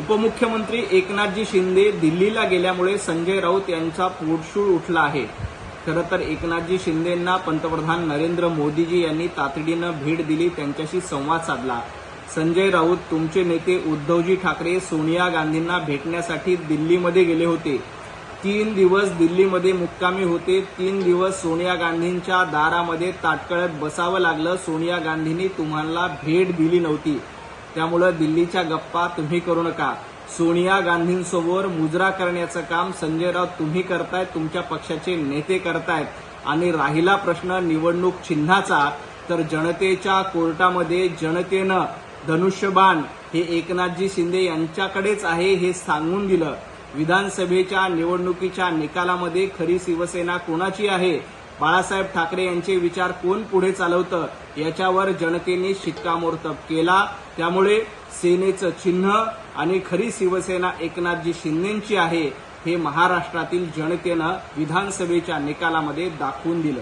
उपमुख्यमंत्री एकनाथजी शिंदे दिल्लीला गेल्यामुळे संजय राऊत यांचा पोटशूळ उठला आहे. खरं तर एकनाथजी शिंदेंना पंतप्रधान नरेंद्र मोदीजी यांनी तातडीनं भेट दिली त्यांच्याशी संवाद साधला. संजय राऊत तुमचे नेते उद्धवजी ठाकरे सोनिया गांधींना भेटण्यासाठी दिल्लीमध्ये गेले होते. तीन दिवस दिल्लीमध्ये मुक्कामी होते. तीन दिवस सोनिया गांधींच्या दारामध्ये ताटकळत बसावं लागलं. सोनिया गांधींनी तुम्हाला भेट दिली नव्हती. त्यामुळं दिल्लीच्या गप्पा तुम्ही करू नका. सोनिया गांधींसोबत मुजरा करण्याचं काम संजय राऊत तुम्ही करतायत तुमच्या पक्षाचे नेते करतायत. आणि राहिला प्रश्न निवडणूक चिन्हाचा तर जनतेच्या कोर्टामध्ये जनतेनं धनुष्यबाण हे एकनाथजी शिंदे यांच्याकडेच आहे हे सांगून दिलं. विधानसभेच्या निवडणुकीच्या निकालामध्ये खरी शिवसेना कोणाची आहे? बाळासाहेब ठाकरे यांचे विचार कोण पुढे चालवतं? याच्यावर जनतेने शिक्कामोर्तब केला. त्यामुळे सेनेचं चिन्ह आणि खरी शिवसेना एकनाथजी शिंदेची आहे हे महाराष्ट्रातील जनतेनं विधानसभेच्या निकालामध्ये दाखवून दिलं.